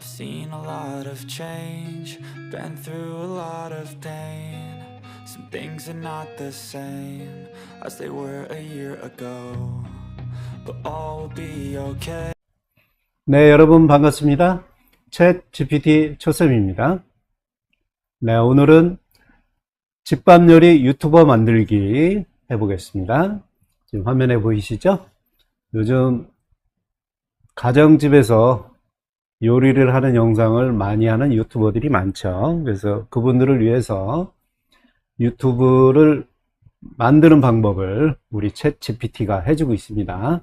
I've seen a lot of change, been through a lot of pain. Some things are not the same as they were a year ago, but all will be okay. 네, 여러분 반갑습니다. 챗 GPT 초쌤입니다. 네, 오늘은 집밥 요리 유튜버 만들기 해보겠습니다. 지금 화면에 보이시죠? 요즘 가정집에서 요리를 하는 영상을 많이 하는 유튜버들이 많죠. 그래서 그분들을 위해서 유튜브를 만드는 방법을 우리 챗 GPT가 해주고 있습니다.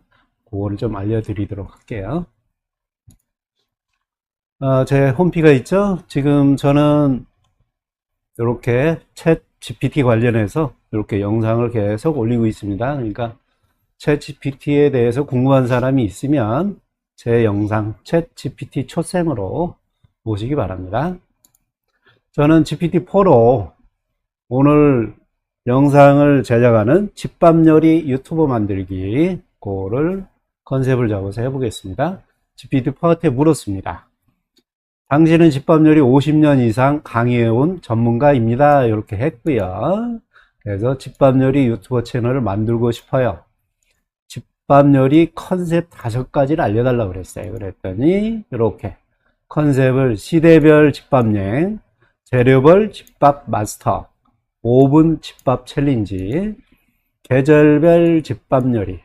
그거를 좀 알려드리도록 할게요. 어, 제 홈피가 있죠? 지금 저는 이렇게 챗 GPT 관련해서 이렇게 영상을 계속 올리고 있습니다. 그러니까 챗 GPT에 대해서 궁금한 사람이 있으면 제 영상 챗 GPT 초sem으로 보시기 바랍니다. 저는 GPT-4로 오늘 영상을 제작하는 집밥 요리 유튜버 만들기 그거를 컨셉을 잡아서 해보겠습니다. GPT-4한테 물었습니다. 당신은 집밥 요리 50년 이상 강의해온 전문가입니다. 이렇게 했고요. 그래서 집밥 요리 유튜버 채널을 만들고 싶어요. 집밥 요리 컨셉 다섯 가지를 알려달라고 그랬어요. 그랬더니 이렇게 컨셉을 시대별 집밥 여행, 재료별 집밥 마스터, 5분 집밥 챌린지, 계절별 집밥 요리,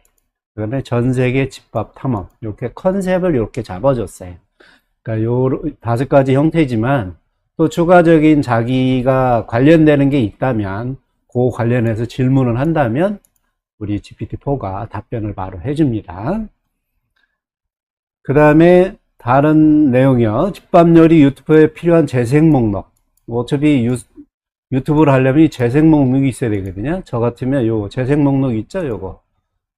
그 다음에 전 세계 집밥 탐험 이렇게 컨셉을 이렇게 잡아줬어요. 그러니까 요 다섯 가지 형태지만 또 추가적인 자기가 관련되는 게 있다면 그 관련해서 질문을 한다면 우리 GPT-4가 답변을 바로 해줍니다. 그 다음에 다른 내용이요. 집밥 요리 유튜브에 필요한 재생 목록. 어차피 유, 유튜브를 하려면 이 재생 목록이 있어야 되거든요. 저 같으면 요 재생 목록 있죠? 요거.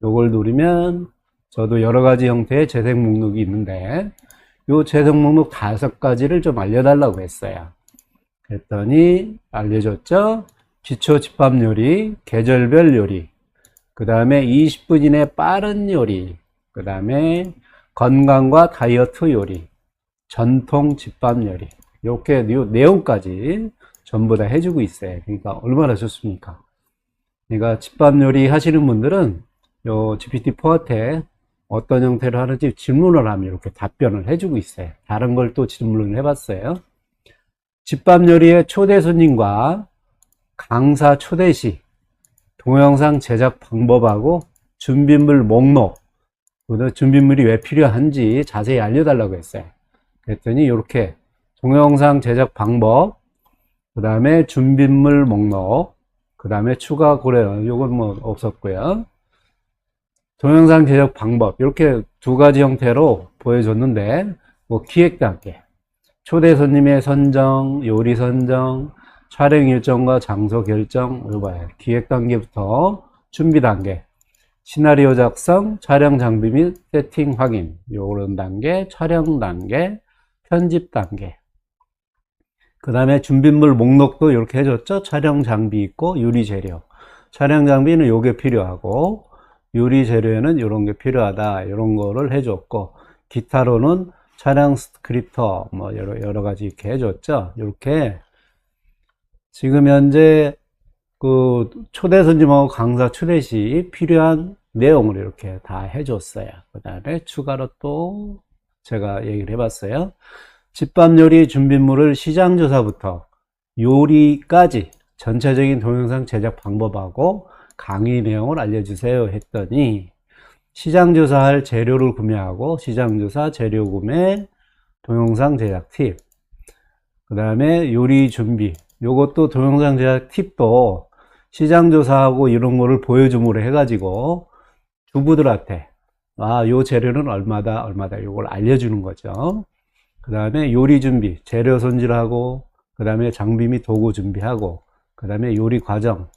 요걸 누르면 저도 여러 가지 형태의 재생 목록이 있는데 요 재생 목록 다섯 가지를 좀 알려달라고 했어요. 그랬더니 알려줬죠. 기초 집밥 요리, 계절별 요리, 그 다음에 20분 이내 빠른 요리, 그 다음에 건강과 다이어트 요리, 전통 집밥 요리, 이렇게 요 내용까지 전부 다 해주고 있어요. 그러니까 얼마나 좋습니까? 그러니까 집밥 요리 하시는 분들은 요 GPT-4한테 어떤 형태로 하는지 질문을 하면 이렇게 답변을 해주고 있어요. 다른 걸 또 질문을 해봤어요. 집밥 요리의 초대 손님과 강사 초대 시, 동영상 제작 방법하고 준비물 목록, 준비물이 왜 필요한지 자세히 알려달라고 했어요. 그랬더니 이렇게 동영상 제작 방법, 그 다음에 준비물 목록, 그 다음에 추가 고려, 요건 뭐 없었고요. 동영상 제작 방법 이렇게 두 가지 형태로 보여줬는데 뭐 기획 단계 초대 손님의 선정 요리 선정 촬영 일정과 장소 결정 기획 단계부터 준비 단계 시나리오 작성 촬영 장비 및 세팅 확인 요런 단계 촬영 단계 편집 단계. 그 다음에 준비물 목록도 이렇게 해줬죠? 촬영 장비 있고 유리 재료. 촬영 장비는 요게 필요하고 요리 재료에는 이런 게 필요하다 이런 거를 해줬고 기타로는 촬영 스크립터 뭐 여러, 여러 가지 이렇게 해줬죠? 이렇게 지금 현재 그 초대 손님하고 강사 초대 시 필요한 내용을 이렇게 다 해줬어요. 그 다음에 추가로 또 제가 얘기를 해봤어요. 집밥 요리 준비물을 시장 조사부터 요리까지 전체적인 동영상 제작 방법하고 강의 내용을 알려주세요 했더니 시장 조사할 재료를 구매하고 시장 조사 재료 구매 동영상 제작 팁 그 다음에 요리 준비 요것도 동영상 제작 팁도 시장 조사하고 이런 거를 보여줌으로 해가지고 주부들한테 아 요 재료는 얼마다 얼마다 요걸 알려주는 거죠 그 다음에 요리 준비 재료 손질하고 그 다음에 장비 및 도구 준비하고 그 다음에 요리 과정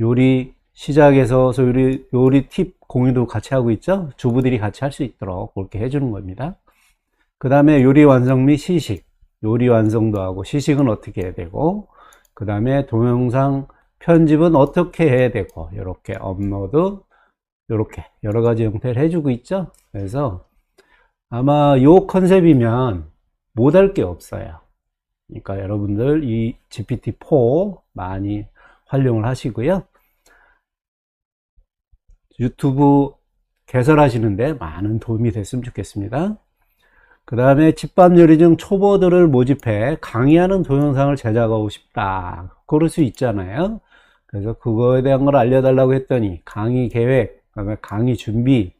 요리 시작에서 요리, 요리 팁 공유도 같이 하고 있죠. 주부들이 같이 할 수 있도록 그렇게 해주는 겁니다. 그 다음에 요리 완성 및 시식. 요리 완성도 하고 시식은 어떻게 해야 되고 그 다음에 동영상 편집은 어떻게 해야 되고 이렇게 업로드 이렇게 여러 가지 형태를 해주고 있죠. 그래서 아마 요 컨셉이면 못할 게 없어요. 그러니까 여러분들 이 GPT-4 많이 활용을 하시고요. 유튜브 개설하시는데 많은 도움이 됐으면 좋겠습니다. 그 다음에 집밥 요리 중 초보들을 모집해 강의하는 동영상을 제작하고 싶다. 그럴 수 있잖아요. 그래서 그거에 대한 걸 알려달라고 했더니 강의 계획, 그다음에 강의 준비,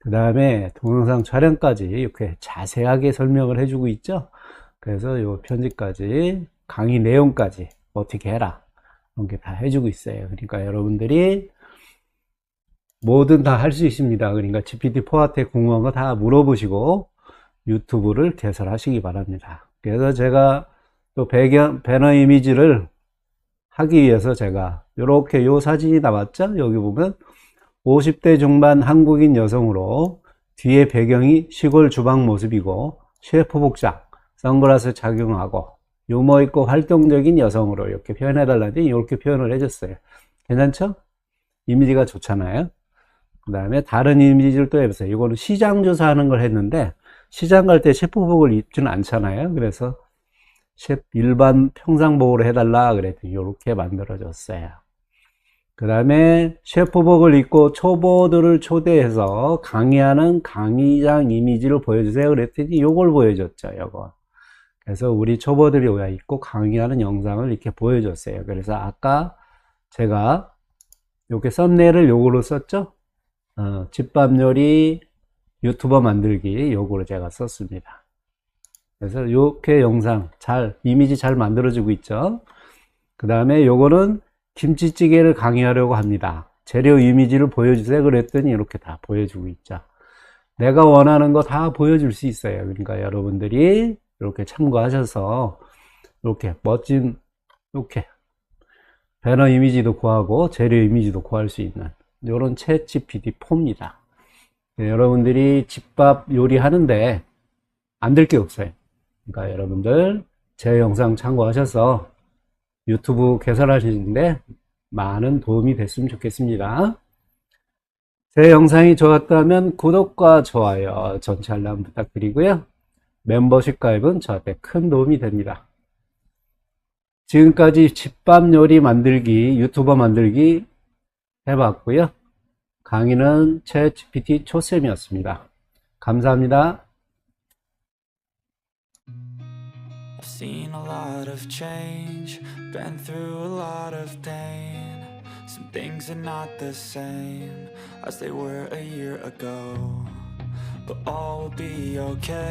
그 다음에 동영상 촬영까지 이렇게 자세하게 설명을 해주고 있죠. 그래서 요 편집까지 강의 내용까지 어떻게 해라 이런 게 다 해주고 있어요. 그러니까 여러분들이 뭐든 다 할 수 있습니다. 그러니까 GPT-4한테 궁금한 거 다 물어보시고 유튜브를 개설하시기 바랍니다. 그래서 제가 또 배경, 배너 이미지를 하기 위해서 제가 이렇게 요 사진이 나왔죠? 여기 보면 50대 중반 한국인 여성으로 뒤에 배경이 시골 주방 모습이고 셰프 복장, 선글라스 착용하고 유머 있고 활동적인 여성으로 이렇게 표현해 달라니 이렇게 표현을 해줬어요. 괜찮죠? 이미지가 좋잖아요. 그 다음에 다른 이미지를 또 해보세요. 이거는 시장 조사하는 걸 했는데 시장 갈 때 셰프복을 입지는 않잖아요. 그래서 셰프 일반 평상복으로 해달라 그랬더니 이렇게 만들어졌어요. 그 다음에 셰프복을 입고 초보들을 초대해서 강의하는 강의장 이미지를 보여주세요. 그랬더니 이걸 보여줬죠. 이거. 그래서 우리 초보들이 와 있고 강의하는 영상을 이렇게 보여줬어요. 그래서 아까 제가 이렇게 썸네일을 요거로 썼죠. 어, 집밥 요리 유튜버 만들기 요거를 제가 썼습니다. 그래서 이렇게 영상 잘 이미지 잘 만들어지고 있죠. 그 다음에 요거는 김치찌개를 강의하려고 합니다. 재료 이미지를 보여주세요. 그랬더니 이렇게 다 보여주고 있죠. 내가 원하는 거 다 보여줄 수 있어요. 그러니까 여러분들이 이렇게 참고하셔서 이렇게 멋진 이렇게 배너 이미지도 구하고 재료 이미지도 구할 수 있는 이런 챗 GPT 4입니다. 여러분들이 집밥 요리하는데 안 될 게 없어요. 그러니까 여러분들 제 영상 참고하셔서 유튜브 개설하시는데 많은 도움이 됐으면 좋겠습니다. 제 영상이 좋았다면 구독과 좋아요, 전체 알람 부탁드리고요. 멤버십 가입은 저한테 큰 도움이 됩니다. 지금까지 집밥 요리 만들기, 유튜버 만들기 해봤고요. 강의는 챗 GPT 초쌤이었습니다. 감사합니다. Seen a lot of change, been through a lot of pain. Some things are not the same as they were a year ago, but all will be okay.